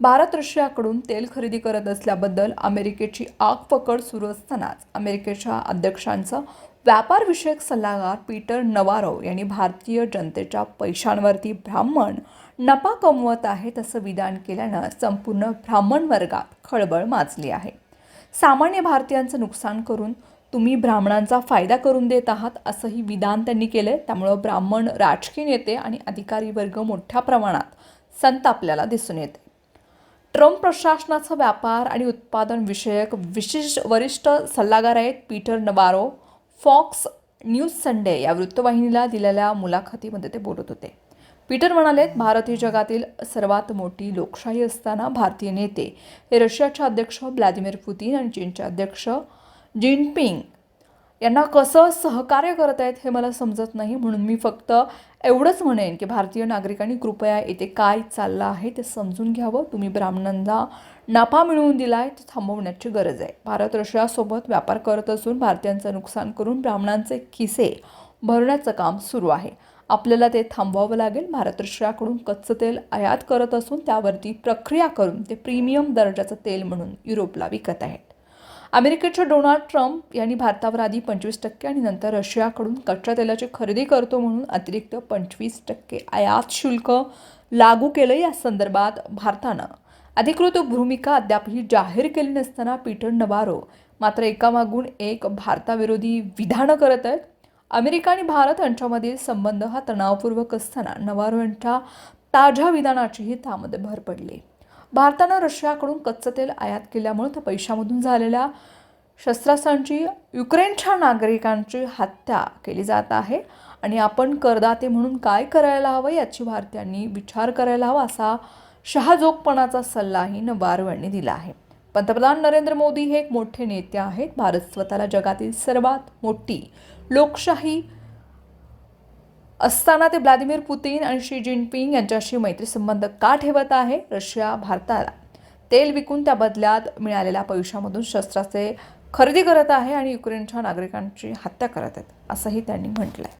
भारत रशियाकडून तेल खरेदी करत असल्याबद्दल अमेरिकेची आगपकड सुरू असतानाच अमेरिकेच्या अध्यक्षांचं व्यापारविषयक सल्लागार पीटर नवारो यांनी भारतीय जनतेच्या पैशांवरती ब्राह्मण नफा कमवत आहेत असं विधान केल्यानं संपूर्ण ब्राह्मण वर्गात खळबळ माजली आहे. सामान्य भारतीयांचं नुकसान करून तुम्ही ब्राह्मणांचा फायदा करून देत आहात असंही विधान त्यांनी केलं आहे त्यामुळं ब्राह्मण राजकीय नेते आणि अधिकारी वर्ग मोठ्या प्रमाणात संतापल्याला दिसून येते ट्रम्प प्रशासनाचा व्यापार आणि उत्पादन विषयक विशेष वरिष्ठ सल्लागार आहेत Peter Navarro. Fox News Sunday या वृत्तवाहिनीला दिलेल्या मुलाखतीमध्ये ते बोलत होते. पीटर म्हणालेत भारत ही जगातील सर्वात मोठी लोकशाही असताना भारतीय नेते हे रशियाचे अध्यक्ष व्लादिमीर पुतीन आणि चीनचे अध्यक्ष जिनपिंग यांना कसं सहकार्य करत आहेत हे मला समजत नाही. म्हणून मी फक्त एवढंच म्हणेन की भारतीय नागरिकांनी कृपया येथे काय चाललं आहे ते समजून घ्यावं. तुम्ही ब्राह्मणांना नफा मिळवून दिला आहे ते थांबवण्याची गरज आहे. भारत रशियासोबत व्यापार करत असून भारतीयांचं नुकसान करून ब्राह्मणांचे खिसे भरण्याचं काम सुरू आहे. आपल्याला ते थांबवावं लागेल. भारत रशियाकडून कच्चं तेल आयात करत असून त्यावरती प्रक्रिया करून ते प्रीमियम दर्जाचं तेल म्हणून युरोपला विकत आहेत. अमेरिकेचे डोनाल्ड ट्रम्प यांनी भारतावर आधी पंचवीस टक्के आणि नंतर रशियाकडून कच्च्या तेलाची खरेदी करतो म्हणून अतिरिक्त पंचवीस टक्के आयात शुल्क लागू केलं या संदर्भात भारतानं. अधिकृत भूमिका अद्यापही जाहीर केली नसताना पीटर नवारो मात्र एकामागून एक भारताविरोधी विधानं करत आहेत. अमेरिका आणि भारत यांच्यामधील संबंध हा तणावपूर्वक असताना नवारो यांच्या ताज्या विधानाचीही त्यामध्ये भर पडली. भारतानं रशियाकडून कच्चं तेल आयात केल्यामुळे त्या पैशामधून झालेल्या शस्त्रास्त्रांची युक्रेनच्या नागरिकांची हत्या केली जात आहे. आणि आपण करदाते म्हणून काय करायला हवं याची भारतीयांनी विचार करायला हवा असा शहाजोगपणाचा सल्लाही नवारो यांनी दिला आहे. पंतप्रधान नरेंद्र मोदी हे एक मोठे नेते आहेत. भारत स्वतःला जगातील सर्वात मोठी लोकशाही असताना ते व्लादिमीर पुतीन आणि शी जिनपिंग यांच्याशी मैत्री संबंध का ठेवत आहे? रशिया भारताला. तेल विकून त्या बदल्यात मिळालेल्या पैशामधून शस्त्राचे खरेदी करत आहे आणि युक्रेनच्या नागरिकांची हत्या करत आहेत असंही त्यांनी म्हटलं आहे